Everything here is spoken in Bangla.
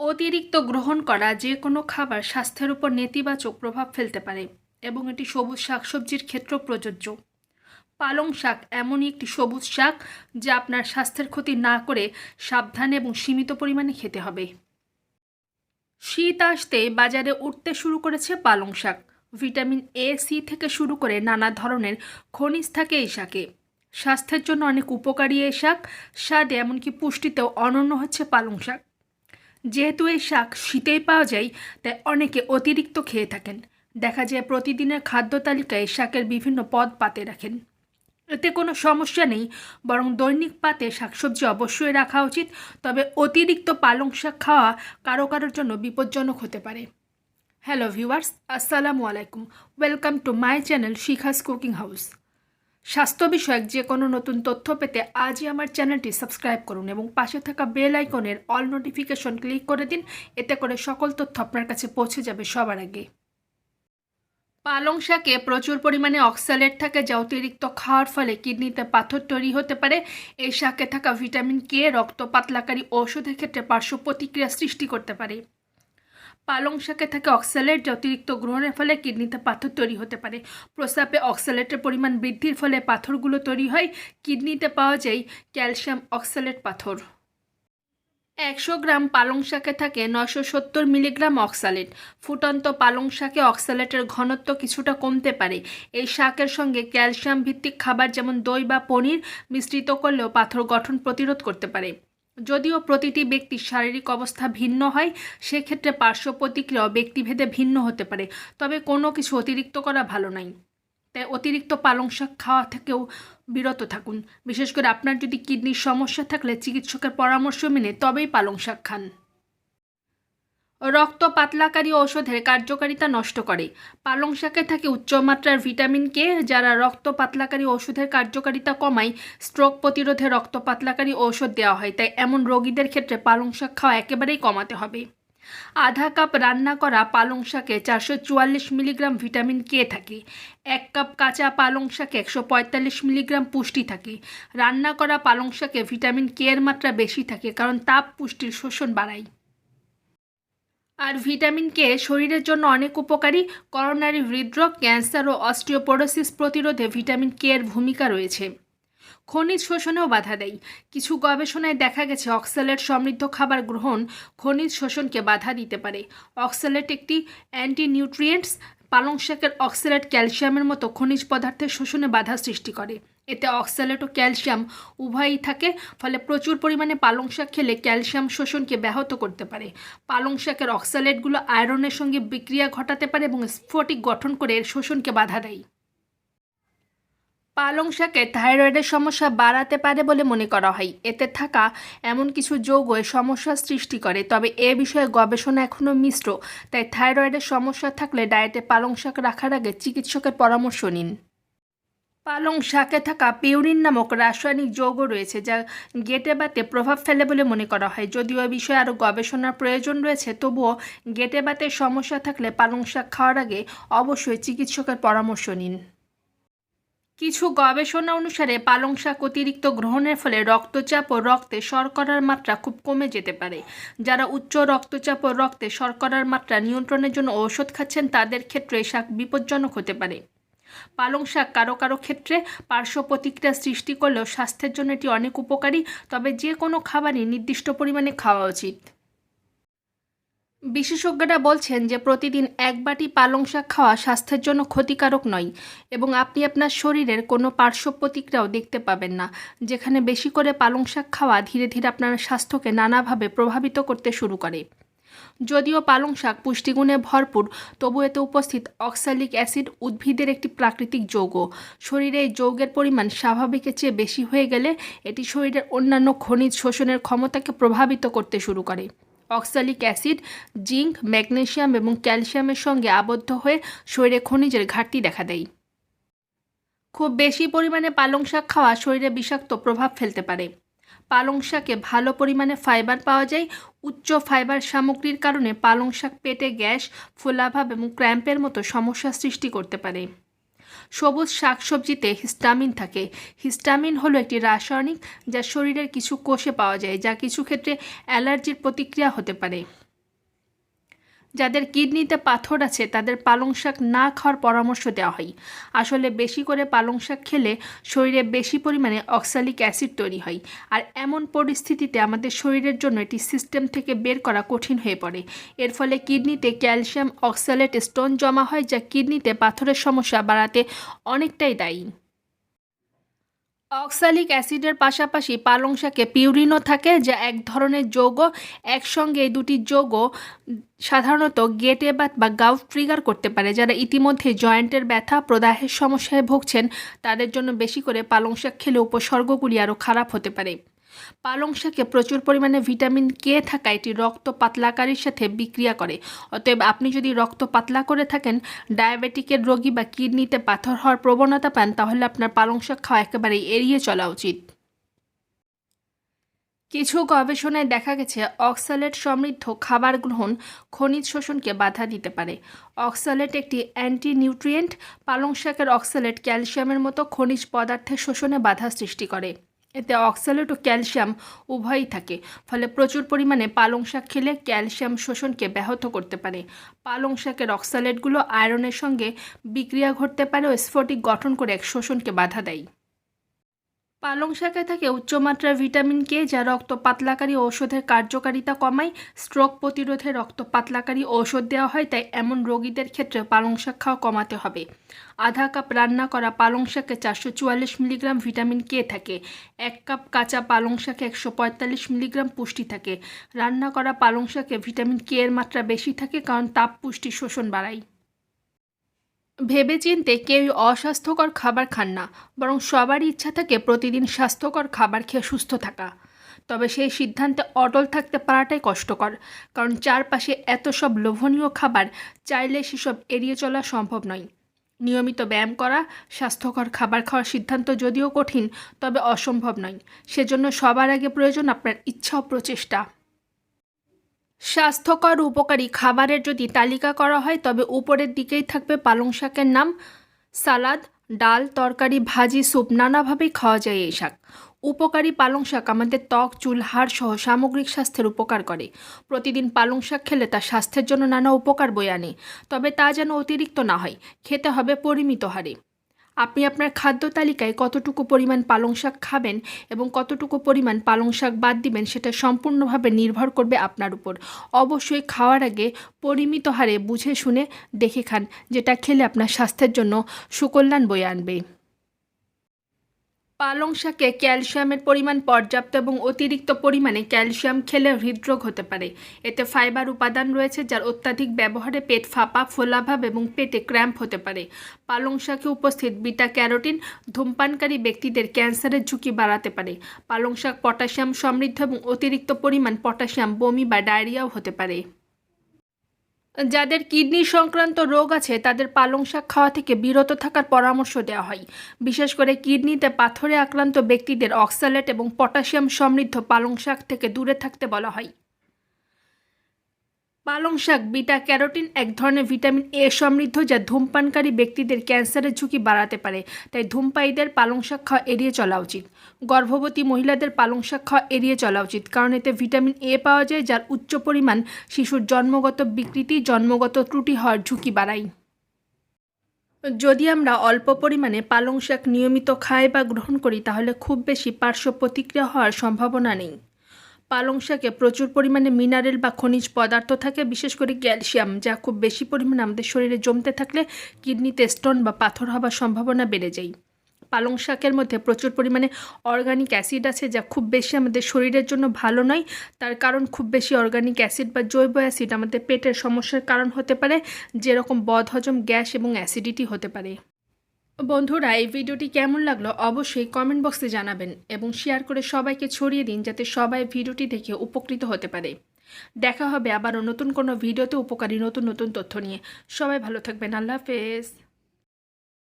অতিরিক্ত গ্রহণ করা যে কোনো খাবার স্বাস্থ্যের উপর নেতিবাচক প্রভাব ফেলতে পারে এবং এটি সবুজ শাকসবজির ক্ষেত্রেও প্রযোজ্য। পালং শাক এমনই একটি সবুজ শাক যা আপনার স্বাস্থ্যের ক্ষতি না করে সাবধানে এবং সীমিত পরিমাণে খেতে হবে। শীত আসতে বাজারে উঠতে শুরু করেছে পালং শাক। ভিটামিন এ সি থেকে শুরু করে নানা ধরনের খনিজ থাকে এই শাকে। স্বাস্থ্যের জন্য অনেক উপকারী এই শাক। স্বাদে এমনকি পুষ্টিতেও অনন্য হচ্ছে পালং শাক। যেহেতু এই শাক শীতেই পাওয়া যায়, তাই অনেকে অতিরিক্ত খেয়ে থাকেন। দেখা যায় প্রতিদিনের খাদ্য তালিকায় শাকের বিভিন্ন পদ পাতে রাখেন। এতে কোনো সমস্যা নেই, বরং দৈনিক পাতে শাকসবজি অবশ্যই রাখা উচিত, তবে অতিরিক্ত পালং শাক খাওয়া কারও কারোর জন্য বিপজ্জনক হতে পারে। হ্যালো ভিউয়ার্স, আসসালামু আলাইকুম। Welcome to my channel Shikha's cooking house. স্বাস্থ্য বিষয়ক যে কোনো নতুন তথ্য পেতে আজই আমার চ্যানেলটি সাবস্ক্রাইব করুন এবং পাশে থাকা বেল আইকনের অল নোটিফিকেশন ক্লিক করে দিন, এতে করে সকল তথ্য আপনার কাছে পৌঁছে যাবে সবার আগে। পালং শাকে প্রচুর পরিমাণে অক্সালেট থাকে যা অতিরিক্ত খাওয়ার ফলে কিডনিতে পাথর তৈরি হতে পারে। এই শাকে থাকা ভিটামিন কে, রক্ত পাতলাকারী ঔষধের ক্ষেত্রে পার্শ্ব প্রতিক্রিয়া সৃষ্টি করতে পারে। পালং শাকে থাকে অক্সালেট অতিরিক্ত গ্রহণের ফলে কিডনিতে পাথর তৈরি হতে পারে। প্রস্রাবে অক্সালেটের পরিমাণ বৃদ্ধির ফলে পাথরগুলো তৈরি হয়। কিডনিতে পাওয়া যায় ক্যালসিয়াম অক্সালেট পাথর। একশো গ্রাম পালং শাকে থাকে নশো সত্তর মিলিগ্রাম অক্সালেট। ফুটন্ত পালং শাকে অক্সালেটের ঘনত্ব কিছুটা কমতে পারে। এই শাকের সঙ্গে ক্যালসিয়াম ভিত্তিক খাবার যেমন দই বা পনির মিশ্রিত করলেও পাথর গঠন প্রতিরোধ করতে পারে। যদিও প্রতিটি ব্যক্তির শারীরিক অবস্থা ভিন্ন হয়, সেক্ষেত্রে পার্শ্ব প্রতিক্রিয়াও ব্যক্তিভেদে ভিন্ন হতে পারে। তবে কোনো কিছু অতিরিক্ত করা ভালো নয়। তাই অতিরিক্ত পালং শাক খাওয়া থেকেও বিরত থাকুন। বিশেষ করে আপনার যদি কিডনির সমস্যা থাকলে চিকিৎসকের পরামর্শ মেনে তবেই পালং শাক খান। রক্ত পাতলাকারী ঔষধের কার্যকারিতা নষ্ট করে। পালং শাকে থাকে উচ্চমাত্রার ভিটামিন কে, যারা রক্ত পাতলাকারী ওষুধের কার্যকারিতা কমায়, স্ট্রোক প্রতিরোধে রক্ত পাতলাকারী ঔষধ দেওয়া হয়, তাই এমন রোগীদের ক্ষেত্রে পালং শাক খাওয়া একেবারেই কমাতে হবে। আধা কাপ রান্না করা পালং শাকে চারশো চুয়াল্লিশ মিলিগ্রাম ভিটামিন কে থাকে। এক কাপ কাঁচা পালং শাকে একশো পঁয়তাল্লিশ মিলিগ্রাম পুষ্টি থাকে। রান্না করা পালং শাকে ভিটামিন কে এর মাত্রা বেশি থাকে, কারণ তাপ পুষ্টির শোষণ বাড়ায়। আর ভিটামিন কে শরীরের জন্য অনেক উপকারী। করোনারি হৃদরোগ, ক্যান্সার ও অস্টিওপোরোসিস প্রতিরোধে ভিটামিন কে এর ভূমিকা রয়েছে। খনিজ শোষণেও বাধা দেয়। কিছু গবেষণায় দেখা গেছে, অক্সালেট সমৃদ্ধ খাবার গ্রহণ খনিজ শোষণকে বাধা দিতে পারে। অক্সালেট একটি অ্যান্টি নিউট্রিয়েন্টস পালং শাকের অক্সালেট ক্যালসিয়ামের মতো খনিজ পদার্থের শোষণে বাধা সৃষ্টি করে। এতে অক্সালেট ও ক্যালসিয়াম উভয়ই থাকে, ফলে প্রচুর পরিমাণে পালং শাক খেলে ক্যালসিয়াম শোষণকে ব্যাহত করতে পারে। পালং শাকের অক্সালেটগুলো আয়রনের সঙ্গে বিক্রিয়া ঘটাতে পারে এবং স্ফটিক গঠন করে এর শোষণকে বাধা দেয়। পালং শাকে থাইরয়েডের সমস্যা বাড়াতে পারে বলে মনে করা হয়। এতে থাকা এমন কিছু যৌগ সমস্যার সৃষ্টি করে, তবে এ বিষয়ে গবেষণা এখনও মিশ্র, তাই থাইরয়েডের সমস্যা থাকলে ডায়েটে পালং শাক রাখার আগে চিকিৎসকের পরামর্শ নিন। পালং শাকে থাকা পিউরিন নামক রাসায়নিক যৌগ রয়েছে, যা গেটে বাতে প্রভাব ফেলে বলে মনে করা হয়। যদিও এ বিষয়ে আরও গবেষণার প্রয়োজন রয়েছে, তবুও গেটে বাতের সমস্যা থাকলে পালং শাক খাওয়ার আগে অবশ্যই চিকিৎসকের পরামর্শ নিন। কিছু গবেষণা অনুসারে পালং শাক অতিরিক্ত গ্রহণের ফলে রক্তচাপ ও রক্তে শর্করার মাত্রা খুব কমে যেতে পারে। যারা উচ্চ রক্তচাপ ও রক্তে শর্করার মাত্রা নিয়ন্ত্রণের জন্য ঔষধ খাচ্ছেন, তাদের ক্ষেত্রে শাক বিপজ্জনক হতে পারে। পালং শাক কারও কারও ক্ষেত্রে পার্শ্ব প্রতিক্রিয়া সৃষ্টি করলেও স্বাস্থ্যের জন্য এটি অনেক উপকারী, তবে যে কোনো খাবারই নির্দিষ্ট পরিমাণে খাওয়া উচিত। বিশেষজ্ঞরা বলছেন যে প্রতিদিন এক বাটি পালং শাক খাওয়া স্বাস্থ্যের জন্য ক্ষতিকারক নয় এবং আপনি আপনার শরীরের কোনো পার্শ্ব প্রতিক্রিয়াও দেখতে পাবেন না, যেখানে বেশি করে পালং শাক খাওয়া ধীরে ধীরে আপনার স্বাস্থ্যকে নানাভাবে প্রভাবিত করতে শুরু করে। যদিও পালং শাক পুষ্টিগুণে ভরপুর, তবু এতে উপস্থিত অক্সালিক অ্যাসিড উদ্ভিদের একটি প্রাকৃতিক যৌগ। শরীরে এই যৌগের পরিমাণ স্বাভাবিকের চেয়ে বেশি হয়ে গেলে এটি শরীরের অন্যান্য খনিজ শোষণের ক্ষমতাকে প্রভাবিত করতে শুরু করে। অক্সালিক অ্যাসিড জিঙ্ক ম্যাগনেশিয়াম এবং ক্যালসিয়ামের সঙ্গে আবদ্ধ হয়ে শরীরে খনিজের ঘাটতি দেখা দেয়। খুব বেশি পরিমাণে পালং শাক খাওয়া শরীরে বিষাক্ত প্রভাব ফেলতে পারে। পালং শাকে ভালো পরিমাণে ফাইবার পাওয়া যায়। উচ্চ ফাইবার সামগ্রীর কারণে পালং শাক পেটে গ্যাস, ফোলাভাব এবং ক্র্যাম্পের মতো সমস্যা সৃষ্টি করতে পারে। সবুজ শাকসবজিতে হিস্টামিন থাকে। হিস্টামিন হলো একটি রাসায়নিক যা শরীরের কিছু কোষে পাওয়া যায়, যা কিছু ক্ষেত্রে অ্যালার্জির প্রতিক্রিয়া হতে পারে। যাদের কিডনিতে পাথর আছে, তাদের পালং শাক না খাওয়ার পরামর্শ দেওয়া হয়। আসলে বেশি করে পালং শাক খেলে শরীরে বেশি পরিমাণে অক্সালিক অ্যাসিড তৈরি হয়। আর এমন পরিস্থিতিতে আমাদের শরীরের জন্য এটি সিস্টেম থেকে বের করা কঠিন হয়ে পড়ে। এর ফলে কিডনিতে ক্যালসিয়াম অক্সালেট স্টোন জমা হয়, যা কিডনিতে পাথরের সমস্যা বাড়াতে অনেকটাই দায়ী। অক্সালিক অ্যাসিডের পাশাপাশি পালং শাকে পিউরিনও থাকে, যা এক ধরনের যৌগ। একসঙ্গে এই দুটি যৌগ সাধারণত গেটে বাত বা গাউট ট্রিগার করতে পারে। যারা ইতিমধ্যে জয়েন্টের ব্যথা, প্রদাহের সমস্যায় ভুগছেন, তাদের জন্য বেশি করে পালং শাক খেলে উপসর্গগুলি আরও খারাপ হতে পারে। পালং শাকে প্রচুর পরিমাণে ভিটামিন কে থাকা এটি রক্ত পাতলাকারীর সাথে বিক্রিয়া করে। অতএব আপনি যদি রক্ত পাতলা করে থাকেন, ডায়াবেটিকের রোগী বা কিডনিতে পাথর হওয়ার প্রবণতা পান, তাহলে আপনার পালং শাক খাওয়া একেবারেই এড়িয়ে চলা উচিত। কিছু গবেষণায় দেখা গেছে, অক্সালেট সমৃদ্ধ খাবার গ্রহণ খনিজ শোষণকে বাধা দিতে পারে। অক্সালেট একটি অ্যান্টি নিউট্রিয়েন্ট পালং শাকের অক্সালেট ক্যালসিয়ামের মতো খনিজ পদার্থের শোষণে বাধা সৃষ্টি করে। এতে অক্সালেট ও ক্যালসিয়াম উভয়ই থাকে, ফলে প্রচুর পরিমাণে পালং শাক খেলে ক্যালসিয়াম শোষণকে ব্যাহত করতে পারে। পালং শাকের অক্সালেটগুলো আয়রনের সঙ্গে বিক্রিয়া ঘটতে পারে ও স্ফটিক গঠন করে এক শোষণকে বাধা দেয়। পালং শাকে থাকে উচ্চমাত্রার ভিটামিন কে, যা রক্ত পাতলাকারী ঔষধের কার্যকারিতা কমায়। স্ট্রোক প্রতিরোধে রক্ত পাতলাকারী ঔষধ দেওয়া হয়, তাই এমন রোগীদের ক্ষেত্রে পালং শাক খাওয়া কমাতে হবে। আধা কাপ রান্না করা পালং শাকে চারশো চুয়াল্লিশ মিলিগ্রাম ভিটামিন কে থাকে। এক কাপ কাঁচা পালং শাকে একশো পঁয়তাল্লিশ মিলিগ্রাম পুষ্টি থাকে। রান্না করা পালং শাকে ভিটামিন কে এর মাত্রা বেশি থাকে, কারণ তাপ পুষ্টি শোষণ বাড়ায়। ভেবেচিন্তে কেউ অস্বাস্থ্যকর খাবার খান না, বরং সবারই ইচ্ছা থাকে প্রতিদিন স্বাস্থ্যকর খাবার খেয়ে সুস্থ থাকা। তবে সেই সিদ্ধান্তে অটল থাকতে পারাটাই কষ্টকর, কারণ চারপাশে এত সব লোভনীয় খাবার চাইলে সেসব এড়িয়ে চলা সম্ভব নয়। নিয়মিত ব্যায়াম করা, স্বাস্থ্যকর খাবার খাওয়ার সিদ্ধান্ত যদিও কঠিন, তবে অসম্ভব নয়। সেজন্য সবার আগে প্রয়োজন আপনার ইচ্ছা ও প্রচেষ্টা। স্বাস্থ্যকর উপকারী খাবারের যদি তালিকা করা হয়, তবে উপরের দিকেই থাকবে পালং শাকের নাম। সালাদ, ডাল, তরকারি, ভাজি, স্যুপ নানাভাবেই খাওয়া যায় এই শাক। উপকারী পালং শাক আমাদের ত্বক, চুল, হাড় সহ সামগ্রিক স্বাস্থ্যের উপকার করে। প্রতিদিন পালং শাক খেলে তা স্বাস্থ্যের জন্য নানা উপকার বয়ে আনে, তবে তা যেন অতিরিক্ত না হয়। খেতে হবে পরিমিত হারে আপনি আপনার খাদ্য তালিকায় কতটুকু পরিমাণ পালং শাক খাবেন এবং কতটুকু পরিমাণ পালং শাক বাদ দিবেন সেটা সম্পূর্ণভাবে নির্ভর করবে আপনার উপর। অবশ্যই খাওয়ার আগে পরিমিত হারে বুঝে শুনে দেখে খান, যেটা খেলে আপনার স্বাস্থ্যের জন্য সুকল্যাণ বয়ে আনবে। পালং শাকে ক্যালসিয়ামের পরিমাণ পর্যাপ্ত এবং অতিরিক্ত পরিমাণে ক্যালসিয়াম খেলে হৃদরোগ হতে পারে। এতে ফাইবার উপাদান রয়েছে যার অত্যাধিক ব্যবহারে পেট ফাঁপা, ফোলাভাব এবং পেটে ক্র্যাম্প হতে পারে। পালং শাকে উপস্থিত বিটা ক্যারোটিন ধূমপানকারী ব্যক্তিদের ক্যান্সারের ঝুঁকি বাড়াতে পারে। পালং শাক পটাশিয়াম সমৃদ্ধ এবং অতিরিক্ত পরিমাণ পটাশিয়াম, বমি বা ডায়রিয়াও হতে পারে। যাদের কিডনি সংক্রান্ত রোগ আছে, তাদের পালং শাক খাওয়া থেকে বিরত থাকার পরামর্শ দেওয়া হয়। বিশেষ করে কিডনিতে পাথরে আক্রান্ত ব্যক্তিদের অক্সালেট এবং পটাশিয়াম সমৃদ্ধ পালং শাক থেকে দূরে থাকতে বলা হয়। পালং শাক, বিটা, ক্যারোটিন এক ধরনের ভিটামিন এ সমৃদ্ধ যা ধূমপানকারী ব্যক্তিদের ক্যান্সারের ঝুঁকি বাড়াতে পারে। তাই ধূমপায়ীদের পালং শাক খাওয়া এড়িয়ে চলা উচিত। গর্ভবতী মহিলাদের পালং শাক খাওয়া এড়িয়ে চলা উচিত, কারণ এতে ভিটামিন এ পাওয়া যায় যার উচ্চ পরিমাণ শিশুর জন্মগত বিকৃতি, জন্মগত ত্রুটি হওয়ার ঝুঁকি বাড়ায়। যদি আমরা অল্প পরিমাণে পালং শাক নিয়মিত খাই বা গ্রহণ করি, তাহলে খুব বেশি পার্শ্ব প্রতিক্রিয়া হওয়ার সম্ভাবনা নেই। পালং শাকে প্রচুর পরিমাণে মিনারেল বা খনিজ পদার্থ থাকে, বিশেষ করে ক্যালসিয়াম, যা খুব বেশি পরিমাণে আমাদের শরীরে জমতে থাকলে কিডনিতে স্টোন বা পাথর হওয়ার সম্ভাবনা বেড়ে যায়। পালং শাকের মধ্যে প্রচুর পরিমাণে অর্গানিক অ্যাসিড আছে, যা খুব বেশি আমাদের শরীরের জন্য ভালো নয়। তার কারণ খুব বেশি অর্গানিক অ্যাসিড বা জৈব অ্যাসিড আমাদের পেটের সমস্যার কারণ হতে পারে, যেরকম বদহজম গ্যাস এবং অ্যাসিডিটি হতে পারে। বন্ধুরা, এই ভিডিওটি কেমন লাগল অবশ্যই কমেন্ট বক্সে জানাবেন এবং শেয়ার করে সবাইকে ছড়িয়ে দিন যাতে সবাই ভিডিওটি দেখে উপকৃত হতে পারে। দেখা হবে আবারও নতুন কোনো ভিডিওতে উপকারী নতুন নতুন তথ্য নিয়ে। সবাই ভালো থাকবেন। আল্লাহ হাফেজ।